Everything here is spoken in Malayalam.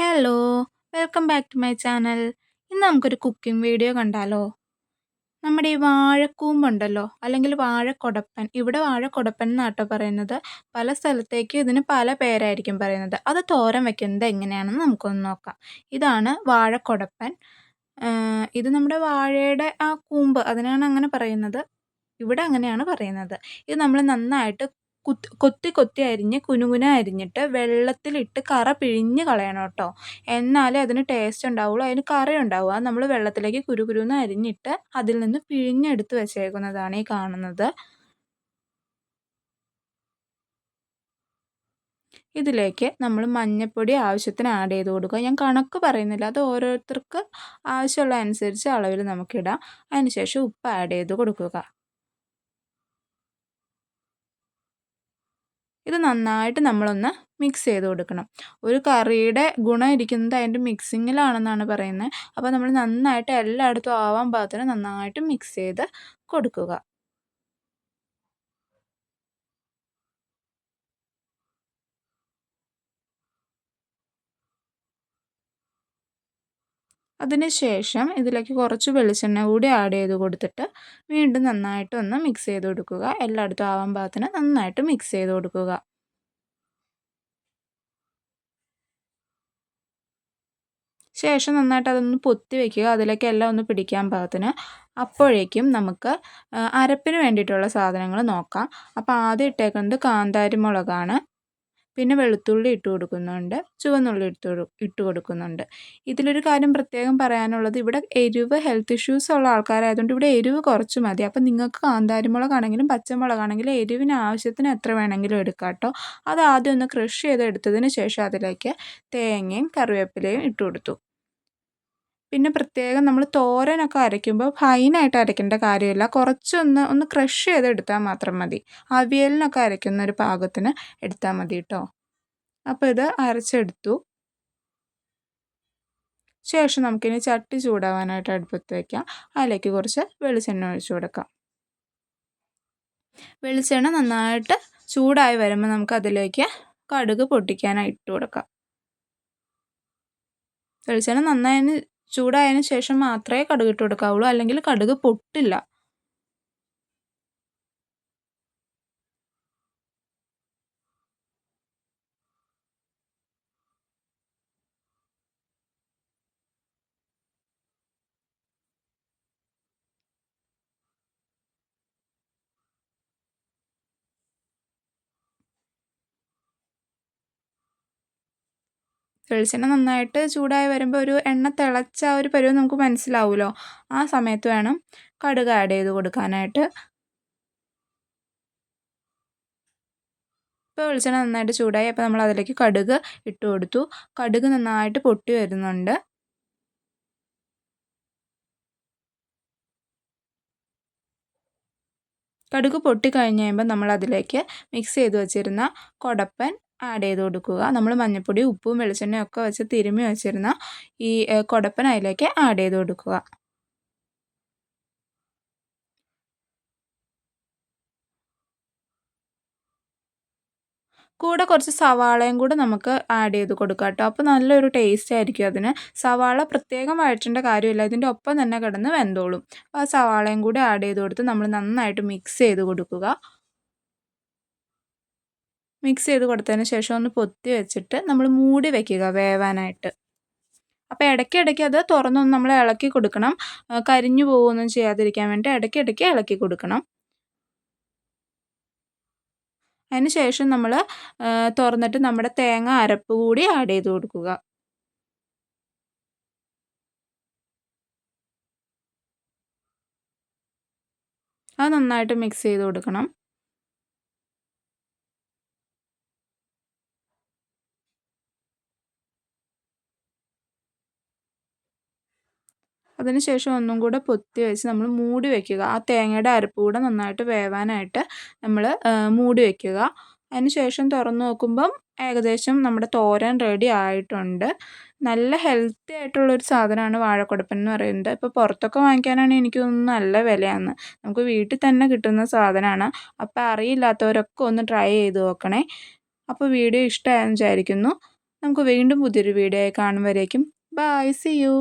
Hello welcome back to my channel ഇന്ന് നമുക്കൊരു കുക്കിംഗ് വീഡിയോ കണ്ടാലോ? നമ്മുടെ ഈ വാഴക്കൂമ്പുണ്ടല്ലോ അല്ലെങ്കിൽ വാഴക്കൊടപ്പൻ. ഇവിടെ വാഴക്കൊടപ്പൻ എന്നാട്ടോ പറയുന്നത്. പല സ്ഥലത്തേക്ക് ഇതിന് പല പേരായിരിക്കും പറയുന്നത്. അത് തോരൻ വെക്കുന്നത് എങ്ങനെയാണെന്ന് നമുക്കൊന്ന് നോക്കാം. ഇതാണ് വാഴക്കൊടപ്പൻ. ഇത് നമ്മുടെ വാഴയുടെ ആ കൂമ്പ് അതിനാണ് അങ്ങനെ പറയുന്നത്. ഇവിടെ അങ്ങനെയാണ് പറയുന്നത്. ഇത് നമ്മൾ നന്നായിട്ട് കുത്ത് കൊത്തി കൊത്തി അരിഞ്ഞ് കുനുകുന അരിഞ്ഞിട്ട് വെള്ളത്തിലിട്ട് കറ പിഴിഞ്ഞ് കളയണം കേട്ടോ. എന്നാലേ അതിന് ടേസ്റ്റ് ഉണ്ടാവുള്ളൂ. അതിന് കറ ഉണ്ടാവുക. നമ്മൾ വെള്ളത്തിലേക്ക് കുരുകുരുന്ന് അരിഞ്ഞിട്ട് അതിൽ നിന്ന് പിഴിഞ്ഞെടുത്ത് വെച്ചേക്കുന്നതാണ് ഈ കാണുന്നത്. ഇതിലേക്ക് നമ്മൾ മഞ്ഞൾപ്പൊടി ആവശ്യത്തിന് ആഡ് ചെയ്ത് കൊടുക്കുക. ഞാൻ കണക്ക് പറയുന്നില്ല. അത് ഓരോരുത്തർക്ക് ആവശ്യമുള്ള അനുസരിച്ച് അളവിൽ നമുക്കിടാം. അതിനുശേഷം ഉപ്പ് ആഡ് ചെയ്ത് കൊടുക്കുക. ഇത് നന്നായിട്ട് നമ്മളൊന്ന് മിക്സ് ചെയ്ത് കൊടുക്കണം. ഒരു കറിയുടെ ഗുണം ഇരിക്കുന്നത് അതിന്റെ മിക്സിങ്ങിലാണെന്നാണ് പറയുന്നത്. അപ്പോൾ നമ്മൾ നന്നായിട്ട് എല്ലായിടത്തും ആവാൻ പാകത്തിന് നന്നായിട്ട് മിക്സ് ചെയ്ത് കൊടുക്കുക. അതിനുശേഷം ഇതിലേക്ക് കുറച്ച് വെളിച്ചെണ്ണ കൂടി ആഡ് ചെയ്ത് കൊടുത്തിട്ട് വീണ്ടും നന്നായിട്ട് ഒന്ന് മിക്സ് ചെയ്ത് കൊടുക്കുക. എല്ലായിടത്തും ആവാൻ പാകത്തിന് നന്നായിട്ട് മിക്സ് ചെയ്ത് കൊടുക്കുക. ശേഷം നന്നായിട്ട് അതൊന്ന് പൊത്തി വെക്കുക. അതിലേക്ക് എല്ലാം ഒന്ന് പിടിക്കാൻ പാകത്തിന്. അപ്പോഴേക്കും നമുക്ക് അരപ്പിന് വേണ്ടിയിട്ടുള്ള സാധനങ്ങൾ നോക്കാം. അപ്പോൾ ആദ്യം ഇട്ടേക്കുന്നത് കാന്താരി മുളകാണ് പിന്നെ വെളുത്തുള്ളി ഇട്ട് കൊടുക്കുന്നുണ്ട് ചുവന്നുള്ളി ഇട്ട് ഇട്ട് കൊടുക്കുന്നുണ്ട്. ഇതിലൊരു കാര്യം പ്രത്യേകം പറയാനുള്ളത് ഇവിടെ എരിവ് ഹെൽത്ത് ഇഷ്യൂസ് ഉള്ള ആൾക്കാരായതുകൊണ്ട് ഇവിടെ എരിവ് കുറച്ച് മതി. അപ്പം നിങ്ങൾക്ക് കാന്താരിമുളകാണെങ്കിലും പച്ചമുളകാണെങ്കിലും എരിവിന് ആവശ്യത്തിന് എത്ര വേണമെങ്കിലും എടുക്കാം കേട്ടോ അത് ആദ്യം ഒന്ന് ക്രഷ് ചെയ്ത് എടുത്തതിന് ശേഷം അതിലേക്ക് തേങ്ങയും കറിവേപ്പിലയും ഇട്ട് കൊടുത്തു. പിന്നെ പ്രത്യേകം നമ്മൾ തോരനൊക്കെ അരയ്ക്കുമ്പോൾ ഫൈനായിട്ട് അരയ്ക്കേണ്ട കാര്യമില്ല. കുറച്ചൊന്ന് ഒന്ന് ക്രഷ് ചെയ്തെടുത്താൽ മാത്രം മതി. അവിയലിനൊക്കെ അരയ്ക്കുന്ന ഒരു പാകത്തിന് എടുത്താൽ മതി കേട്ടോ അപ്പോൾ ഇത് അരച്ചെടുത്തു. ശേഷം നമുക്കിനി ചട്ടി ചൂടാവാനായിട്ട് അടുപ്പത്ത് വയ്ക്കാം അതിലേക്ക് കുറച്ച് വെളിച്ചെണ്ണ ഒഴിച്ചു കൊടുക്കാം. വെളിച്ചെണ്ണ നന്നായിട്ട് ചൂടായി വരുമ്പോൾ നമുക്ക് അതിലേക്ക് കടുക് പൊട്ടിക്കാനായിട്ട് ഇട്ട് കൊടുക്കാം. വെളിച്ചെണ്ണ നന്നായി ചൂടായതിന് ശേഷം മാത്രമേ കടുക് ഇട്ട് കൊടുക്കാവുള്ളൂ. അല്ലെങ്കിൽ കടുക് പൊട്ടില്ല. വെളിച്ചെണ്ണ നന്നായിട്ട് ചൂടായി വരുമ്പോൾ ഒരു എണ്ണ തിളച്ച ആ ഒരു പരുവം നമുക്ക് മനസ്സിലാവുമല്ലോ ആ സമയത്ത് വേണം കടുക് ആഡ് ചെയ്ത് കൊടുക്കാനായിട്ട്. ഇപ്പോൾ വെളിച്ചെണ്ണ നന്നായിട്ട് ചൂടായി അപ്പോൾ നമ്മൾ അതിലേക്ക് കടുക് ഇട്ട് കൊടുത്തു. കടുക് നന്നായിട്ട് പൊട്ടി വരുന്നുണ്ട്. കടുക് പൊട്ടി കഴിഞ്ഞ് കഴിയുമ്പോൾ നമ്മൾ അതിലേക്ക് മിക്സ് ചെയ്ത് വെച്ചിരുന്ന കൊടപ്പൻ ആഡ് ചെയ്ത് കൊടുക്കുക. നമ്മൾ മഞ്ഞൾപ്പൊടി ഉപ്പും വെളിച്ചെണ്ണയും ഒക്കെ വെച്ച് തിരുമ്മി വെച്ചിരുന്ന ഈ കൊടപ്പന അതിലേക്ക് ആഡ് ചെയ്ത് കൊടുക്കുക. കൂടെ കുറച്ച് സവാളയും കൂടെ നമുക്ക് ആഡ് ചെയ്ത് കൊടുക്കാം കേട്ടോ. അപ്പോൾ നല്ലൊരു ടേസ്റ്റ് ആയിരിക്കും അതിന്. സവാള പ്രത്യേകം വഴറ്റേണ്ട കാര്യമില്ല. ഇതിന്റെ ഒപ്പം തന്നെ കിടന്ന് വെന്തോളും. അപ്പോൾ ആ സവാളയും കൂടെ ആഡ് ചെയ്ത് കൊടുത്ത് നമ്മൾ നന്നായിട്ട് മിക്സ് ചെയ്ത് കൊടുക്കുക. മിക്സ് ചെയ്ത് കൊടുത്തതിന് ശേഷം ഒന്ന് പൊത്തി വെച്ചിട്ട് നമ്മൾ മൂടി വെക്കുക വേവാനായിട്ട്. അപ്പോൾ ഇടയ്ക്കിടയ്ക്ക് അത് തുറന്നൊന്ന് നമ്മൾ ഇളക്കി കൊടുക്കണം. കരിഞ്ഞു പോവുകയൊന്നും ചെയ്യാതിരിക്കാൻ വേണ്ടി ഇടയ്ക്കിടയ്ക്ക് ഇളക്കി കൊടുക്കണം. അതിന് ശേഷം നമ്മൾ തുറന്നിട്ട് നമ്മുടെ തേങ്ങ അരപ്പ് കൂടി ആഡ് ചെയ്ത് കൊടുക്കുക. അത് നന്നായിട്ട് മിക്സ് ചെയ്ത് കൊടുക്കണം. അതിനുശേഷം ഒന്നും കൂടെ പൊത്തി വെച്ച് നമ്മൾ മൂടി വയ്ക്കുക ആ തേങ്ങയുടെ അരപ്പ് കൂടെ നന്നായിട്ട് വേവാനായിട്ട് നമ്മൾ മൂടി വയ്ക്കുക അതിനുശേഷം തുറന്നു നോക്കുമ്പം ഏകദേശം നമ്മുടെ തോരൻ റെഡി ആയിട്ടുണ്ട്. നല്ല ഹെൽത്തി ആയിട്ടുള്ളൊരു സാധനമാണ് വാഴക്കുടപ്പൻ എന്ന് പറയുന്നത്. ഇപ്പോൾ പുറത്തൊക്കെ വാങ്ങിക്കാനാണ് എനിക്ക് തോന്നുന്നു നല്ല വിലയാണ്. നമുക്ക് വീട്ടിൽ തന്നെ കിട്ടുന്ന സാധനമാണ്. അപ്പോൾ അറിയില്ലാത്തവരൊക്കെ ഒന്ന് ട്രൈ ചെയ്ത് നോക്കണേ. അപ്പോൾ വീഡിയോ ഇഷ്ടമായെന്ന് വിചാരിക്കുന്നു. നമുക്ക് വീണ്ടും പുതിയൊരു വീഡിയോ ആയി കാണുമ്പോഴേക്കും ബൈ സി യു